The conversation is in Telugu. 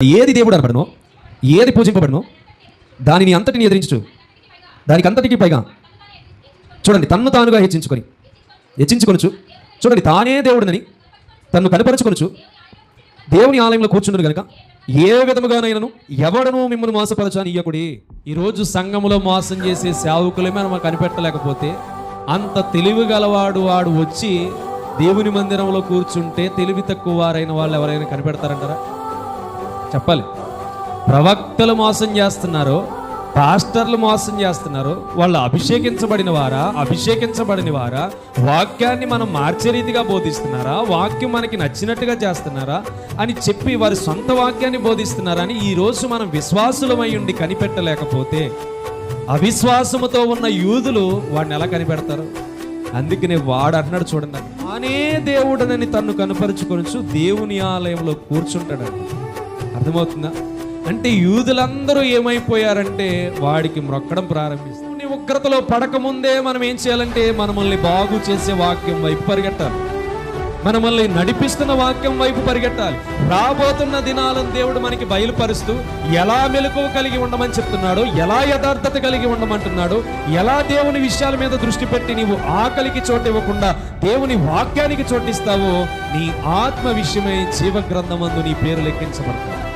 ఏది దేవుడు అనబడను ఏది పూజింపబడను దానిని అంతటిని ఎదిరించు దానికి అంతటికి పైగా చూడండి తన్ను తానుగా హెచ్చించుకొని హెచ్చించుకొనుచు చూడండి తానే దేవుడినని తన్ను కనపరచుకొనుచు దేవుని ఆలయంలో కూర్చుండరు కనుక ఏ విధముగానైనాను ఎవడనూ మిమ్మల్ని మోసపరచని ఇయ్యకుడి ఈరోజు సంఘములో మోసం చేసే సేవకులే మనం కనిపెట్టలేకపోతే అంత తెలివి గలవాడు వాడు వచ్చి దేవుని మందిరంలో కూర్చుంటే తెలివి తక్కువ వారైన వాళ్ళు ఎవరైనా కనిపెడతారంటారా? చెప్పాలి. ప్రవక్తలు మోసం చేస్తున్నారు పాస్టర్లు మోసం చేస్తున్నారు వాళ్ళు అభిషేకించబడిన వారా అభిషేకించబడిన వారా వాక్యాన్ని మనం మార్చే రీతిగా బోధిస్తున్నారా వాక్యం మనకి నచ్చినట్టుగా చేస్తున్నారా అని చెప్పి వారి సొంత వాక్యాన్ని బోధిస్తున్నారా అని ఈ రోజు మనం విశ్వాసులమై ఉండి కనిపెట్టలేకపోతే అవిశ్వాసముతో ఉన్న యూదులు వాడిని ఎలా కనిపెడతారు? అందుకనే వాడు అన్నాడు చూడండి. తానే దేవుడనని తన్ను కనపరుచుకొనొచ్చు దేవుని ఆలయంలో కూర్చుంటాడంట. అర్థమవుతుందా? అంటే యూదులందరూ ఏమైపోయారంటే వాడికి మ్రొక్కడం ప్రారంభిస్తారు. ఉగ్రతలో పడకముందే మనం ఏం చేయాలంటే మనల్ని బాగు చేసే వాక్యం వైపు పరిగెట్టాలి మనల్ని నడిపిస్తున్న వాక్యం వైపు పరిగెట్టాలి. రాబోతున్న దినాలను దేవుడు మనకి బయలుపరుస్తూ ఎలా మెలకువ కలిగి ఉండమని చెప్తున్నాడు ఎలా యథార్థత కలిగి ఉండమంటున్నాడు ఎలా దేవుని విషయాల మీద దృష్టి పెట్టి నీవు ఆకలికి చోటు ఇవ్వకుండా దేవుని వాక్యానికి చోటిస్తావో నీ ఆత్మ విషయమై జీవ గ్రంథమందు నీ పేరు లెక్కించబడతావు